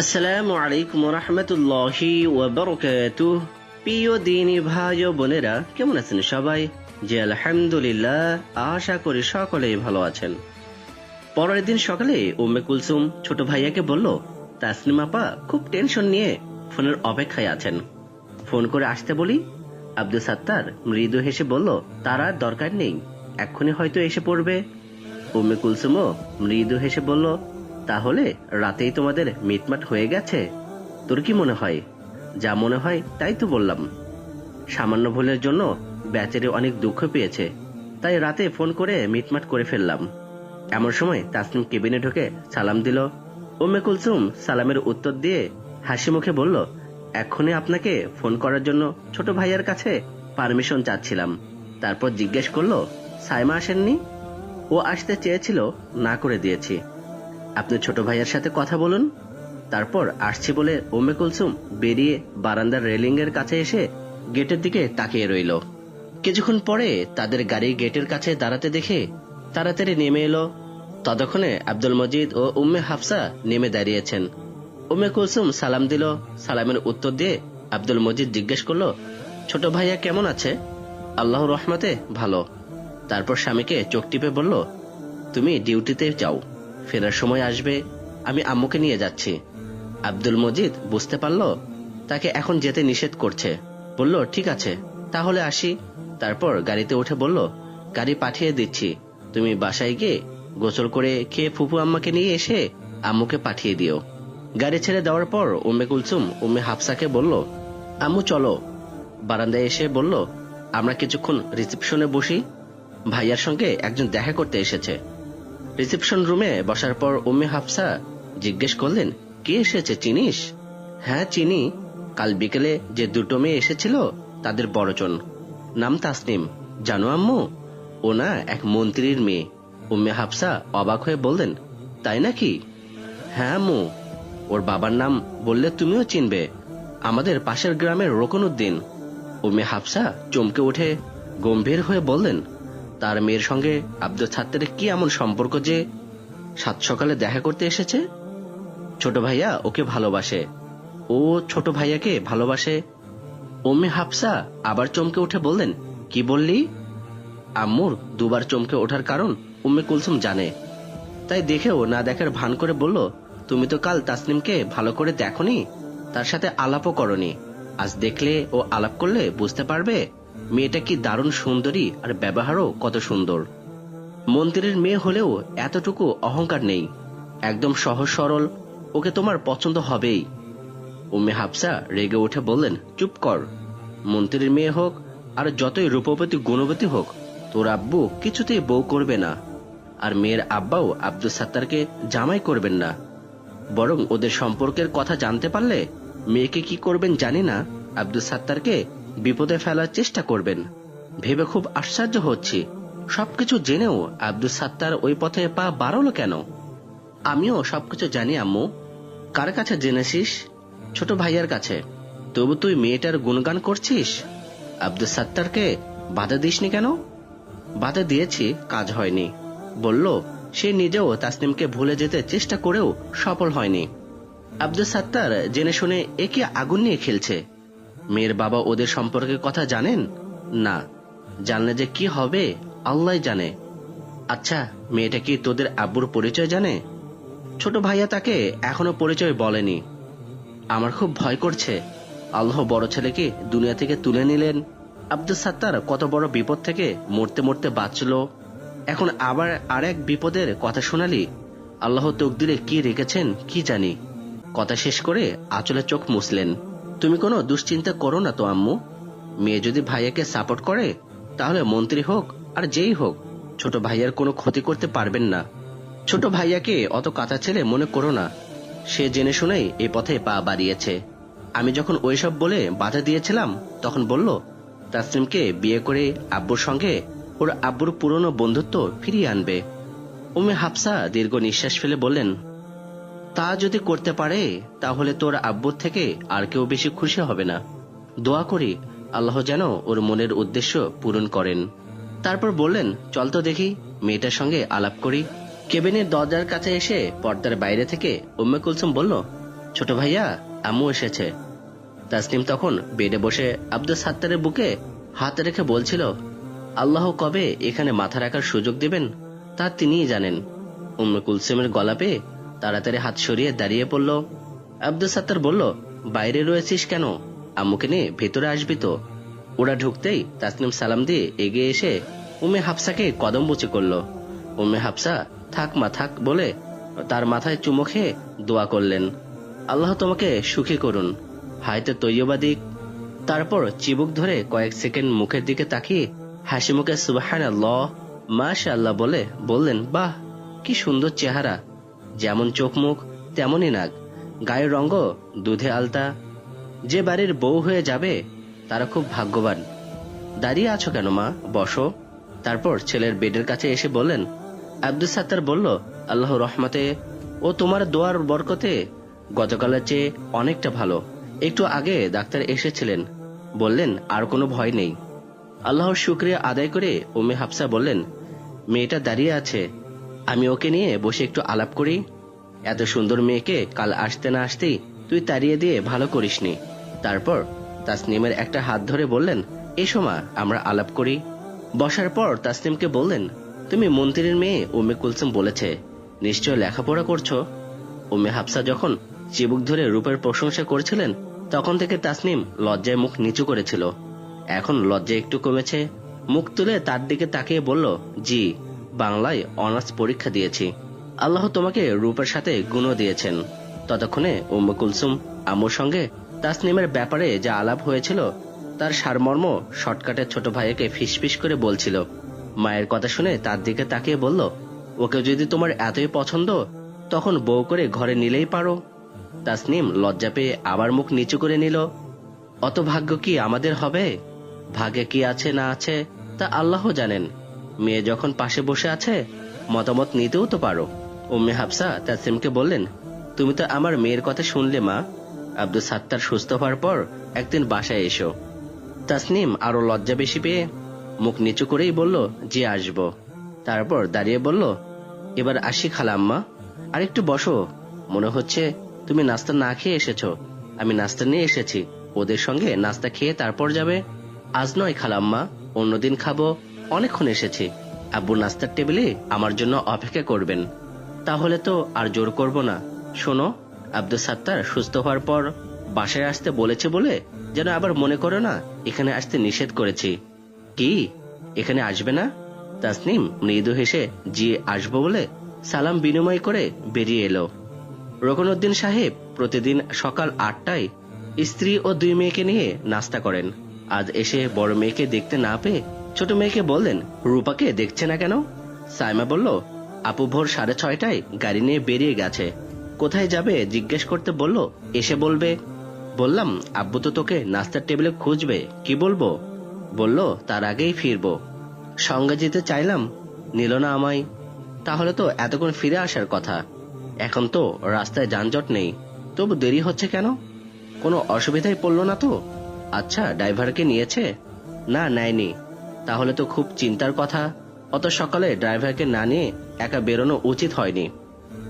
আসসালামু আলাইকুম রহমতুল্লাহি ওয়াবারাকাতুহ প্রিয় দিনী ভাই ও বোনেরা, কেমন আছেন সবাই? জি, আলহামদুলিল্লাহ, আশা করি সকলেই ভালো আছেন। পরের দিন সকালে উম্মে কুলসুম ছোট ভাইয়াকে বলল, তাসনিম আপা, খুব টেনশন নিয়ে ফোনের অপেক্ষায় আছেন। ফোন করে আসতে বলি? আব্দুল সাত্তার মৃদু হেসে বলল, তার আর দরকার নেই, এক্ষুনি হয়তো এসে পড়বে। উম্মে কুলসুমও মৃদু হেসে বলল তাহলে রাতেই তোমাদের মিটমাট হয়ে গেছে? তোর কি মনে হয়? যা মনে হয়, তাই তো বললাম। সামান্য ভুলের জন্য বেচারি অনেক দুঃখ পেয়েছে। তাই রাতে ফোন করে মিটমাট করে ফেললাম। এমন সময় তাসনিম কেবিনে ঢুকে সালাম দিল। উম্মে কুলসুম সালামের উত্তর দিয়ে হাসি মুখে বলল, এক্ষুনি আপনাকে ফোন করার জন্য ছোট ভাইয়ার কাছে পারমিশন চাচ্ছিলাম। তারপর জিজ্ঞেস করল, সাইমা আসেননি? ও আসতে চেয়েছিল, না করে দিয়েছি। আপনি ছোট ভাইয়ের সাথে কথা বলুন। তারপর আসছি বলে ওমে কুলসুম বেরিয়ে বারান্দার রেলিং এর কাছে এসে গেটের দিকে তাকিয়ে রইল। কিছুক্ষণ পরে তাদের গাড়ি গেটের কাছে দাঁড়াতে দেখে তাড়াতাড়ি নেমে এলো। ততক্ষণে আব্দুল মজিদ ও উম্মে হাফসা নেমে দাঁড়িয়েছেন। উম্মে কুলসুম সালাম দিল। সালামের উত্তর দিয়ে আব্দুল মজিদ জিজ্ঞেস করল, ছোট ভাইয়া কেমন আছে? আল্লাহ রহমতে ভালো। তারপর স্বামীকে চোখ টিপে বলল, তুমি ডিউটিতে যাও। ফেরার সময় আসবে, আমি আম্মুকে নিয়ে যাচ্ছি। আব্দুল মজিদ বুঝতে পারল, তাকে এখন যেতে নিষেধ করছে। বলল, ঠিক আছে, তাহলে আসি। তারপর গাড়িতে উঠে বলল, গাড়ি পাঠিয়ে দিচ্ছি। তুমি বাসায় গিয়ে গোসল করে খেয়ে ফুপু আম্মাকে নিয়ে এসে আম্মুকে পাঠিয়ে দিও। গাড়ি ছেড়ে দেওয়ার পর উম্মে কুলসুম উম্মে হাফসাকে বলল, আম্মু, চলো। বারান্দায় এসে বলল, আমরা কিছুক্ষণ রিসেপশনে বসি। ভাইয়ার সঙ্গে একজন দেখা করতে এসেছে। রিসেপশন রুমে বসার পর উম্মে হাফসা জিজ্ঞেস করলেন, কে এসেছে? চিনিস? হ্যাঁ চিনি। কাল বিকেলে যে দুটো মেয়ে এসেছিল, তাদের বড়জন। নাম তাসনিম। জানো আম্মু ও না এক মন্ত্রীর মেয়ে। উম্মে হাফসা অবাক হয়ে বললেন, তাই নাকি? হ্যাঁ আম্মু। ওর বাবার নাম বললে তুমিও চিনবে। আমাদের পাশের গ্রামের রোকন উদ্দিন উম্মে হাফসা চমকে উঠে গম্ভীর হয়ে বললেন তার মেয়ের সঙ্গে আব্দুল ছাত্রের কি এমন সম্পর্ক যে সাত সকালে দেখা করতে এসেছে? ছোট ভাইয়া ওকে ভালোবাসে। ও ছোট ভাইয়াকে ভালোবাসে। ওমে হাফসা আবার চমকে উঠে বললেন, কি বললি? আম্মুর দুবার চমকে ওঠার কারণ উম্মে কুলসুম জানে। তাই দেখেও না দেখার ভান করে বলল, তুমি তো কাল তাসনিমকে ভালো করে দেখনি, তার সাথে আলাপও করনি। আজ দেখলে ও আলাপ করলে বুঝতে পারবে মেয়েটা কি দারুণ সুন্দরী আর ব্যবহারও কত সুন্দর। মন্দিরের মেয়ে হলেও এতটুকু অহংকার নেই। একদম সহজ সরল, ওকে তোমার পছন্দ হবেই। উম্মে হাফসা রেগে উঠে বললেন, চুপ কর। মন্ত্রীর মেয়ে হোক আর যতই রূপবতী, গুণবতী হোক, তোর আব্বু কিছুতেই বউ করবে না। আর মেয়ের আব্বাও আব্দুল সাত্তারকে জামাই করবেন না। বরং ওদের সম্পর্কের কথা জানতে পারলে মেয়েকে কি করবেন জানি না, আব্দুল সাত্তারকে বিপদে ফেলার চেষ্টা করবেন। ভেবে খুব আশ্চর্য হচ্ছি। সবকিছু জেনেও আব্দুল সাত্তার ওই পথে পা বাড়ালো কেন? আমিও সবকিছু জানি, আম্মু। কার কাছে জেনেছিস? ছোট ভাইয়ার কাছে। তবু তুই মেয়েটার গুণগান করছিস? আব্দুল সাত্তারকে বাধা দিসনি কেন? বাধা দিয়েছি, কাজ হয়নি। বলল, সে নিজেও তাসনিমকে ভুলে যেতে চেষ্টা করেও সফল হয়নি। আব্দুল সাত্তার জেনে শুনে একে আগুন নিয়ে খেলছে। মেয়ের বাবা ওদের সম্পর্কে কথা জানেন? না। জানলে যে কি হবে আল্লাহ জানে। আচ্ছা মেয়েটা কি তোদের আব্বুর পরিচয় জানে? ছোট ভাইয়া তাকে এখনও পরিচয় বলেনি। আমার খুব ভয় করছে। আল্লাহ বড় ছেলেকে দুনিয়া থেকে তুলে নিলেন। আব্দুল সাত্তার কত বড় বিপদ থেকে মরতে মরতে বাঁচল। এখন আবার আর এক বিপদের কথা শোনালি। আল্লাহ তকদিরে কি রেখেছেন, কি জানি। কথা শেষ করে আঁচলে চোখ মুছলেন। তুমি কোনো দুশ্চিন্তা করো না তো, আম্মু। মেয়ে যদি ভাইয়াকে সাপোর্ট করে, তাহলে মন্ত্রী হোক আর যেই হোক, ছোট ভাইয়ার কোনো ক্ষতি করতে পারবেন না। ছোট ভাইয়াকে অত কাঁচা ছেলে মনে করো না। সে জেনে শুনেই এই পথে পা বাড়িয়েছে। আমি যখন ওইসব বলে বাধা দিয়েছিলাম, তখন বলল, তাসলিমকে বিয়ে করে আব্বুর সঙ্গে ওর আব্বুর পুরনো বন্ধুত্ব ফিরিয়ে আনবে। উমে হাফসা দীর্ঘ নিঃশ্বাস ফেলে বললেন তা যদি করতে পারে, তাহলে তোর আব্বুর থেকে আর কেউ বেশি খুশি হবে না। দোয়া করি, আল্লাহ যেন ওর মনের উদ্দেশ্য পূরণ করেন। তারপর বললেন, চল তো দেখি, মেয়েটার সঙ্গে আলাপ করি। কেবিনের দরজার কাছে এসে পর্দার বাইরে থেকে উম্মে কুলসুম বলল, ছোট ভাইয়া, আম্মু এসেছে। তাসনিম তখন বেডে বসে আব্দুল সাত্তারের বুকে হাত রেখে বলছিল, আল্লাহ কবে এখানে মাথা রাখার সুযোগ দেবেন, তা তিনিই জানেন। উম্মে কুলসুমের গলা পেয়ে তাড়াতাড়ি হাত সরিয়ে দাঁড়িয়ে পড়ল। আব্দুল সাত্তার বলল, বাইরে রয়েছিস কেন? আম্মুকে নিয়ে ভেতরে আসবি তো। ওরা ঢুকতেই তাসনিম সালাম দিয়ে এগিয়ে এসে উমে হাফসাকে কদম বুচি করল। উমে হাফসা থাক মা থাক বলে তার মাথায় চুমো খেয়ে দোয়া করলেন, আল্লাহ তোমাকে সুখী করুন। হায়তে তৈয়বা দিক। তারপর চিবুক ধরে কয়েক সেকেন্ড মুখের দিকে তাকিয়ে হাসি মুখে সুবাহান আল্লাহ মাশা আল্লাহ বলে বললেন, বাহ, কি সুন্দর চেহারা। যেমন চোখ মুখ তেমনই নাক। গায়ের রঙ্গ, দুধে আলতা। যে বাড়ির বউ হয়ে যাবে, তারা খুব ভাগ্যবান। দাঁড়িয়ে আছো কেন, মা? বসো। তারপর ছেলের বেডের কাছে এসে বললেন আব্দুল সাত্তার বলল আল্লাহ রহমতে ও তোমার দোয়ার বরকতে গতকালের চেয়ে অনেকটা ভালো। একটু আগে ডাক্তার এসেছিলেন। বললেন, আর কোনো ভয় নেই। আল্লাহর শুক্রিয়া আদায় করে উমে হাফসা বললেন, মেয়েটা দাঁড়িয়ে আছে। আমি ওকে নিয়ে বসে একটু আলাপ করি। এত সুন্দর মেয়েকে কাল আসতে না আসতেই তুই তাড়িয়ে দিয়ে ভালো করিসনি। তারপর তাসনিমের একটা হাত ধরে বললেন, এসো মা, আমরা আলাপ করি। বসার পর তাসনিমকে বললেন, তুমি মন্ত্রীর মেয়ে উমে কুলসুম বলেছে, নিশ্চয় লেখাপড়া করছ? উমে হাফসা যখন চিবুক ধরে রূপের প্রশংসা করছিলেন, তখন থেকে তাসনিম লজ্জায় মুখ নিচু করেছিল। এখন লজ্জা একটু কমেছে। মুখ তুলে তার দিকে তাকিয়ে বলল, জি। বাংলায় অনার্স পরীক্ষা দিয়েছি। আল্লাহ তোমাকে রূপের সাথে গুণও দিয়েছেন। ততক্ষণে উম্মে কুলসুম আম্মুর সঙ্গে তাসনিমের ব্যাপারে যা আলাপ হয়েছিল, তার সারমর্ম শর্টকাটের ছোট ভাইকে ফিসফিস করে বলছিল। মায়ের কথা শুনে তার দিকে তাকিয়ে বলল, ওকে যদি তোমার এতই পছন্দ, তখন বউ করে ঘরে নিলেই পারো। তাসনিম লজ্জা পেয়ে আবার মুখ নিচু করে নিল, অত ভাগ্য কি আমাদের হবে? ভাগ্যে কি আছে না আছে, তা আল্লাহ জানেন। মেয়ে যখন পাশে বসে আছে, মতামত নিতেও তো পারো। উম্মে হাফসা তাসনিমকে বললেন, তুমি তো আমার মেয়ের কথা শুনলে, মা। আব্দুল সাত্তার সুস্থ হওয়ার পর একদিন বাসায় এসো। তাসনিম আরও লজ্জা বেশি পেয়ে মুখ নিচু করেই বলল যে আসব। তারপর দাঁড়িয়ে বলল, এবার আসি খালাম্মা আর একটু বসো। মনে হচ্ছে তুমি নাস্তা না খেয়ে এসেছ। আমি নাস্তা নিয়ে এসেছি। ওদের সঙ্গে নাস্তা খেয়ে তারপর যাবে। আজ নয় খালাম্মা অন্যদিন খাব। অনেকক্ষণ এসেছি। আব্বু নাস্তার টেবিলে আমার জন্য অপেক্ষা করবেন। তাহলে তো আর জোর করব না। শোনো, আব্দুল সাত্তার সুস্থ হওয়ার পর বাসায় আসতে বলেছে বলে যেন আবার মনে করো না, এখানে আসতে নিষেধ করেছি। কি? এখানে আসবে না? তাসনিম মৃদু হেসে, জি, আসব বলে সালাম বিনিময় করে বেরিয়ে এলো। রকনউদ্দিন সাহেব প্রতিদিন সকাল আটটায় স্ত্রী ও দুই মেয়েকে নিয়ে নাস্তা করেন। আজ এসে বড় মেয়েকে দেখতে না পেয়ে ছোট মেয়েকে বললেন, রূপাকে দেখছে না কেন? সাইমা বলল, আপু ভোর সাড়ে ছয়টায় গাড়ি নিয়ে বেরিয়ে গেছে। কোথায় যাবে? জিজ্ঞেস করতে বলল, এসে বলবে। বললাম, আব্বু তো তোকে নাস্তার টেবিলে খুঁজবে, কি বলব? বলল, তার আগেই ফিরবো। সঙ্গে যেতে চাইলাম, নিল না আমায়। তাহলে তো এতক্ষণ ফিরে আসার কথা। এখন তো রাস্তায় যানজট নেই, তবু দেরি হচ্ছে কেন? কোনো অসুবিধায় পড়ল না তো? আচ্ছা ড্রাইভারকে নিয়েছে? না, নেয়নি। তাহলে তো খুব চিন্তার কথা। অত সকালে ড্রাইভারকে না নিয়ে একা বেরোনো উচিত হয়নি।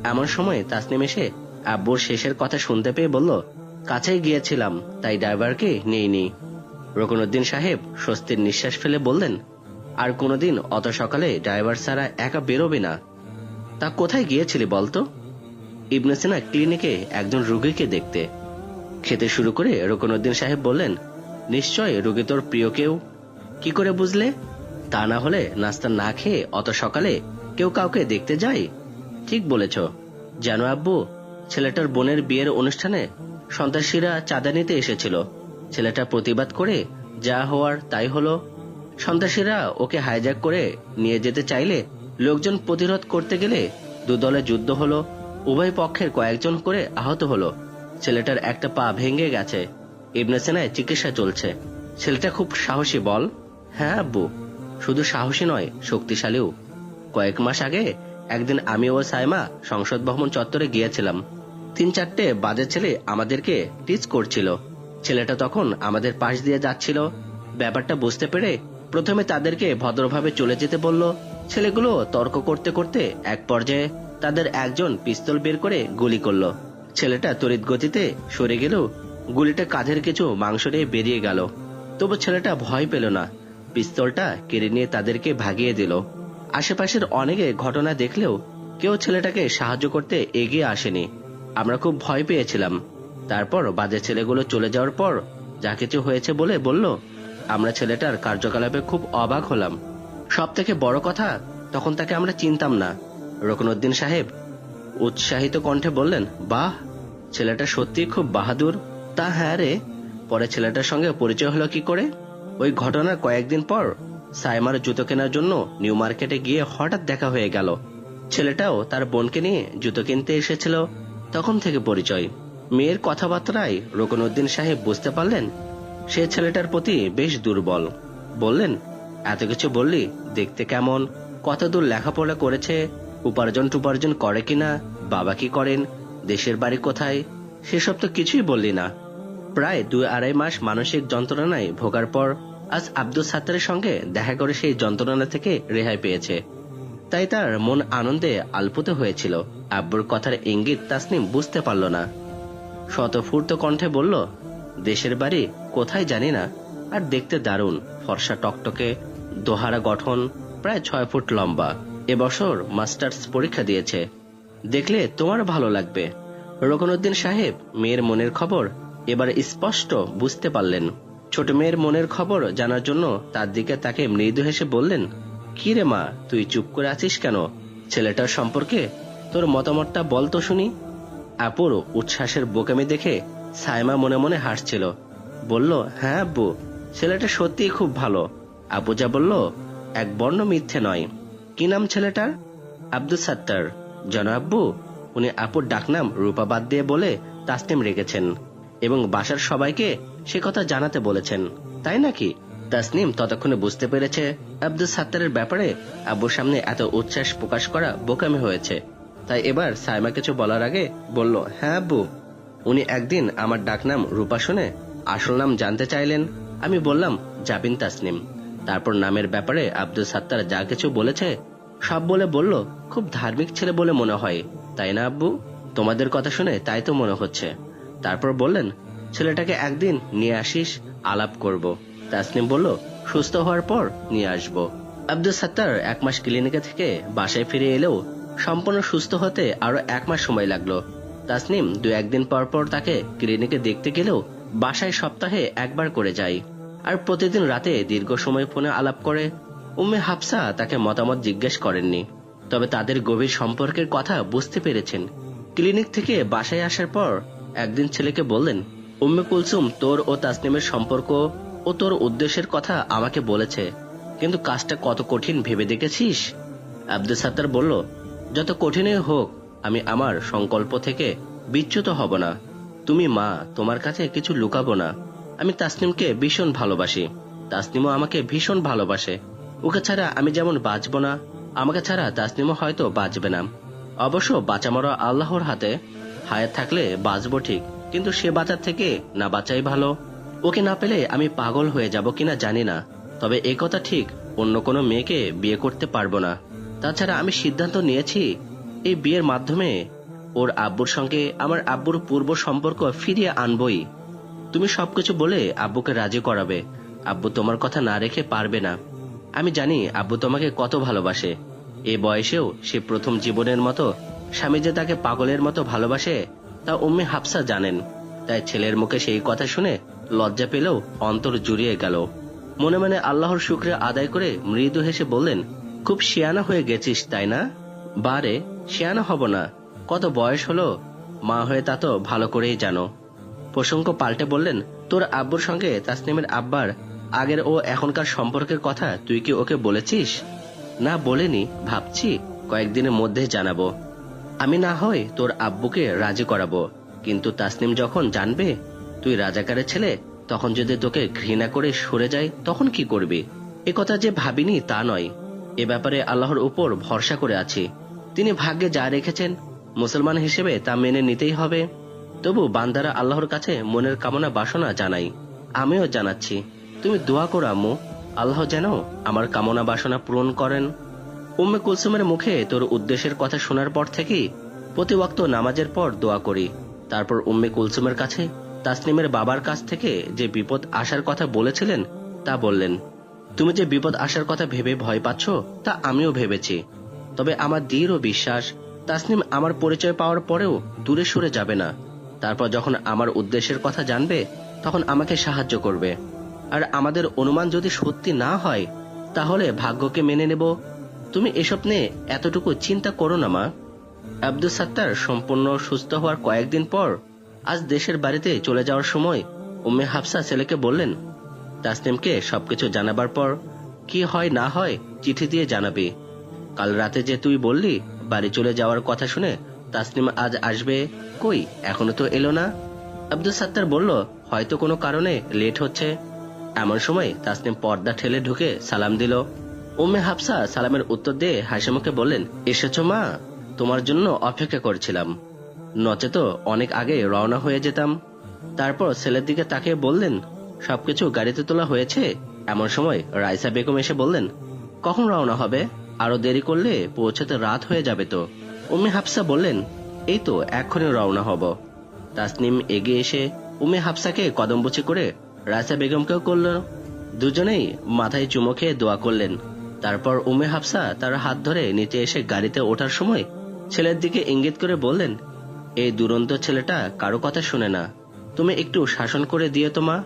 এমন সময় তাসনিম এসে আব্বুর শেষের কথা শুনতে পেয়ে বলল, কাছেই গিয়েছিলাম, তাই ড্রাইভারকে নেইনি। রকনুদ্দিন সাহেব স্বস্তির নিঃশ্বাস ফেলে বললেন, আর কোনোদিন অত সকালে ড্রাইভার ছাড়া একা বেরোবে না। তা কোথায় গিয়েছিলি বলতো? ইবনে সিনা ক্লিনিকে একজন রুগীকে দেখতে। খেতে শুরু করে রকনুদ্দিন সাহেব বললেন, নিশ্চয় রুগী তোর প্রিয় কেউ? কি করে বুঝলে? তা না হলে নাস্তা না খেয়ে অত সকালে কেউ কাউকে দেখতে যায়? ঠিক বলেছ। জানো আব্বু, ছেলেটার বোনের বিয়ের অনুষ্ঠানে সন্ত্রাসীরা চাঁদা নিতে এসেছিল। ছেলেটা প্রতিবাদ করে যা হওয়ার তাই হলো। সন্ত্রাসীরা ওকে হাইজ্যাক করে নিয়ে যেতে চাইলে লোকজন প্রতিরোধ করতে গেলে দুদলে যুদ্ধ হলো। উভয় পক্ষের কয়েকজন করে আহত হলো। ছেলেটার একটা পা ভেঙে গেছে। ইবনে সেনায় চিকিৎসা চলছে। ছেলেটা খুব সাহসী বল। হ্যাঁ আব্বু। শুধু সাহসী নয়, শক্তিশালীও। কয়েক মাস আগে, একদিন আমি ও সাইমা সংসদ ভবন চত্বরে গিয়েছিলাম। তিন চারটে বাজে ছেলে আমাদেরকে টিচ করছিল। ছেলেটা তখন আমাদের পাশ দিয়ে যাচ্ছিল। ব্যাপারটা বুঝতে পেরে প্রথমে তাদেরকে ভদ্রভাবে চলে যেতে বলল। ছেলেগুলো তর্ক করতে করতে এক পর্যায়ে তাদের একজন পিস্তল বের করে গুলি করল। ছেলেটা তড়িৎ গতিতে সরে গেলেও গুলিটা কাঁধের কিছু মাংস নিয়ে বেরিয়ে গেল। তবু ছেলেটা ভয় পেল না। পিস্তলটা কেড়ে নিয়ে তাদেরকে ভাগিয়ে দিল। আশেপাশের অনেকে ঘটনা দেখলেও কেউ ছেলেটাকে সাহায্য করতে এগিয়ে আসেনি। আমরা খুব ভয় পেয়েছিলাম। তারপর বাজে ছেলেগুলো চলে যাওয়ার পর যা কিছু হয়েছে বলে বলল, আমরা ছেলেটার কার্যকলাপে খুব অবাক হলাম। সব থেকে বড় কথা, তখন তাকে আমরা চিনতাম না। রকনউদ্দিন সাহেব উৎসাহিত কণ্ঠে বললেন, বাহ, ছেলেটা সত্যি খুব বাহাদুর। তা হ্যাঁ রে, পরে ছেলেটার সঙ্গে পরিচয় হলো কি করে? ওই ঘটনার কয়েকদিন পর সাইমার জুতো কেনার জন্য নিউ মার্কেটে গিয়ে হঠাৎ দেখা হয়ে গেল। ছেলেটাও তার বোনকে নিয়ে জুতো কিনতে এসেছিল। তখন থেকে পরিচয়। মেয়ের কথাবার্তায় রকনউদ্দিন সাহেব বুঝতে পারলেন, সে ছেলেটার প্রতি বেশ দুর্বল। বললেন, এত কিছু বললি, দেখতে কেমন? কত দূর লেখাপড়া করেছে? উপার্জন টুপার্জন করে কিনা? বাবা কি করেন? দেশের বাড়ি কোথায়? সেসব তো কিছুই বললি না। প্রায় দুই আড়াই মাস মানসিক যন্ত্রণায় ভোগার পর আজ আব্দুল সাত্তারের সঙ্গে দেখা করে সেই যন্ত্রণা থেকে রেহাই পেয়েছে। তাই তার মন আনন্দে আলপুত হয়েছিল। আব্বুর কথার ইঙ্গিত তাসনিম বুঝতে পারল না। শতফূর্ত কণ্ঠে বলল, দেশের বাড়ি কোথায় জানি না। আর দেখতে দারুণ। ফর্সা টকটকে, দোহারা গঠন, প্রায় ছয় ফুট লম্বা। এবছর মাস্টার্স পরীক্ষা দিয়েছে। দেখলে তোমার ভালো লাগবে। রকনউদ্দিন সাহেব মেয়ের মনের খবর এবার স্পষ্ট বুঝতে পারলেন। ছোট মেয়ের মনের খবর জানার জন্য তার দিকে তাকে মৃদু হেসে বললেন, কি রে মা, তুই চুপ করে আছিস কেন? ছেলেটার সম্পর্কে তোর মতামতটা বল তো শুনি। আপুর উচ্ছ্বাসের বোকামি দেখে সাইমা মনে মনে হাসছিল। বলল হ্যাঁ আব্বু, ছেলেটা সত্যিই খুব ভালো। আপু যা বলল, এক বর্ণ মিথ্যে নয়। কি নাম ছেলেটার? আব্দুল সাত্তার। জন আব্বু, উনি আপুর ডাকনাম রূপা বাদ দিয়ে বলে তাসনিম রেখেছেন। এবং বাসার সবাইকে সে কথা জানাতে বলেছেন। তাই নাকি? তাসনিম ততক্ষণে বুঝতে পেরেছে আব্দুল সাত্তারের ব্যাপারে আব্বুর সামনে এত উচ্ছ্বাস প্রকাশ করা বোকামি হয়েছে। তাই এবার সাইমা কিছু বলার আগে বলল হ্যাঁ আব্বু, উনি একদিন আমার ডাকনাম রূপা শুনে আসল নাম জানতে চাইলেন। আমি বললাম, জাবিন তাসনিম। তারপর নামের ব্যাপারে আব্দুল সাত্তার যা কিছু বলেছে, সব বলে বলল, খুব ধার্মিক ছেলে বলে মনে হয়। তাই না আব্বু? তোমাদের কথা শুনে তাই তো মনে হচ্ছে। তারপর বললেন, ছেলেটাকে একদিন নিয়ে আসিস, আলাপ করব। তাসনিম বলল, সুস্থ হওয়ার পর নিয়ে আসব। আব্দুল সাত্তার এক মাস ক্লিনিকে থেকে বাসায় ফিরে এলেও সম্পূর্ণ সুস্থ হতে আরও এক মাস সময় লাগল। তাসনিম দু একদিন পর পর তাকে ক্লিনিকে দেখতে গেলেও বাসায় সপ্তাহে একবার করে যায়। আর প্রতিদিন রাতে দীর্ঘ সময় ফোনে আলাপ করে। উম্মে হাফসা তাকে মতামত জিজ্ঞেস করেননি। তবে তাদের গভীর সম্পর্কের কথা বুঝতে পেরেছেন। ক্লিনিক থেকে বাসায় আসার পর একদিন ছেলেকে বললেন, উম্মে কুলসুম, তোর ও তাসনিমের সম্পর্ক ও তোর উদ্দেশ্যের কথা আমাকে বলেছে, কিন্তু কাজটা কত কঠিন ভেবে দেখেছিস? আব্দুল সাত্তার বলল, যত কঠিনই হোক, আমি আমার সংকল্প থেকে বিচ্যুত হব না। তুমি মা, তোমার কাছে কিছু লুকাবো না। আমি তাসনিমকে ভীষণ ভালোবাসি। তাসনিমও আমাকে ভীষণ ভালোবাসে। ওকে ছাড়া আমি যেমন বাঁচব না, আমাকে ছাড়া তাসনিমও হয়তো বাঁচবে না। অবশ্য বাঁচা মরা আল্লাহর হাতে হায়াত থাকলে বাঁচবো ঠিক, কিন্তু সে বাঁচার থেকে না বাঁচাই ভালো। ওকে না পেলে আমি পাগল হয়ে যাব কিনা জানি না, তবে এ কথা ঠিক, অন্য কোনো মেয়েকে বিয়ে করতে পারব না। তাছাড়া আমি সিদ্ধান্ত নিয়েছি, এই বিয়ের মাধ্যমে ওর আব্বুর সঙ্গে আমার আব্বুর পূর্ব সম্পর্ক ফিরিয়ে আনবই। তুমি সবকিছু বলে আব্বুকে রাজি করাবে, আব্বু তোমার কথা না রেখে পারবে না। আমি জানি আব্বু তোমাকে কত ভালোবাসে, এ বয়সেও সে প্রথম জীবনের মতো স্বামী যে তাকে পাগলের মতো ভালোবাসে, তা উম্মে হাফসা জানেন। তাই ছেলের মুখে সেই কথা শুনে লজ্জা পেলেও অন্তর জুড়িয়ে গেল। মনে মনে আল্লাহর শুক্রে আদায় করে মৃদু হেসে বললেন, খুব শিয়ানা হয়ে গেছিস, তাই না? বারে, শিয়ানা হব না। কত বয়স হলো? মা হয়ে তা তো ভালো করেই জানো। প্রসঙ্গ পাল্টে বললেন, তোর আব্বুর সঙ্গে তাসনিমের আব্বার আগের ও এখনকার সম্পর্কের কথা তুই কি ওকে বলেছিস? না, বলেনি, ভাবছি, কয়েকদিনের মধ্যে জানাব। আমি না হয় তোর আব্বুকে রাজি করাবো। কিন্তু তাসনিম যখন জানবে, তুই রাজাকারের ছেলে, তখন যদি তোকে ঘৃণা করে সরে যায়, তখন কি করবি? এ কথা যে ভাবিনি তা নয়। এ ব্যাপারে আল্লাহর উপর ভরসা করে আছি। তিনি ভাগ্যে যা রেখেছেন, মুসলমান হিসেবে তা মেনে নিতেই হবে। তবু বান্দারা আল্লাহর কাছে মনের কামনা বাসনা জানাই আমিও জানাচ্ছি, তুমি দোয়া করো আম্মু, আল্লাহ যেন আমার কামনা বাসনা পূরণ করেন। উম্মে কুলসুমের মুখে তোর উদ্দেশ্যের কথা শোনার পর থেকেই প্রতি নামাজের পর দোয়া করি। তারপর উম্মে কুলসুমের কাছে তাসনিমের বাবার কাছ থেকে যে বিপদ আসার কথা বলেছিলেন, তা বললেন, তুমি যে বিপদ আসার কথা ভেবে ভয় পাচ্ছ, তা আমিও ভেবেছি। তবে আমার দৃঢ় বিশ্বাস তাসনিম আমার পরিচয় পাওয়ার পরেও দূরে সরে যাবে না। তারপর যখন আমার উদ্দেশ্যের কথা জানবে, তখন আমাকে সাহায্য করবে। আর আমাদের অনুমান যদি সত্যি না হয়, তাহলে ভাগ্যকে মেনে নেব তুমি এসব নিয়ে এতটুকু চিন্তা করো না, মা। আব্দুল সাত্তার সম্পূর্ণ সুস্থ হওয়ার কয়েকদিন পর আজ দেশের বাড়িতে চলে যাওয়ার সময় উম্মে হাফসা ছেলেকে বললেন তাসনিমকে সবকিছু জানাবার পর কি হয় না হয় চিঠি দিয়ে জানাবি। কাল রাতে যে তুই বললি বাড়ি চলে যাওয়ার কথা শুনে তাসনিম আজ আসবে, কই, এখনও তো এলো না? আব্দুল সাত্তার বলল, হয়তো কোনো কারণে লেট হচ্ছে। এমন সময় তাসনিম পর্দা ঠেলে ঢুকে সালাম দিল। উম্মে হাফসা সালামের উত্তর দিয়ে হাসিমুখে বললেন, এসেছ মা, তোমার জন্য অপেক্ষা করছিলাম। নচেত অনেক আগে রওনা হয়ে যেতাম। তারপর ছেলের দিকে তাকিয়ে বললেন, সবকিছু গাড়িতে তোলা হয়েছে? এমন সময় রাইসা বেগম এসে বললেন, কখন রওনা হবে? আরও দেরি করলে পৌঁছাতে রাত হয়ে যাবে তো। উম্মে হাফসা বললেন, এই তো এক্ষুনি রওনা হব। তাসনিম এগিয়ে এসে উম্মে হাফসাকে কদমবুচি করে রাইসা বেগমকেও করল। দুজনেই মাথায় চুমো খেয়ে দোয়া করলেন। তারপর উমে হাফসা তার হাত ধরে নিচে এসে গাড়িতে ওঠার সময় ছেলের দিকে ইঙ্গিত করে বললেন, এই দুরন্ত ছেলেটা কারও কথা শুনে না। তুমি একটু শাসন করে দিয়ে তোমা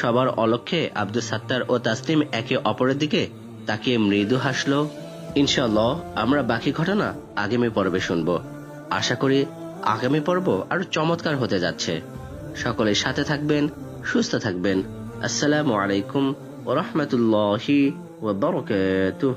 সবার অলক্ষে আব্দুল সাত্তার ও তাসলিম একে অপরের দিকে তাকিয়ে মৃদু হাসলো ইনশাল্লাহ আমরা বাকি ঘটনা আগামী পর্বে শুনব। আশা করি আগামী পর্ব আরও চমৎকার হতে যাচ্ছে। সকলের সাথে থাকবেন, সুস্থ থাকবেন। আসসালামু আলাইকুম ওরহমতুল্লাহি وبركاته.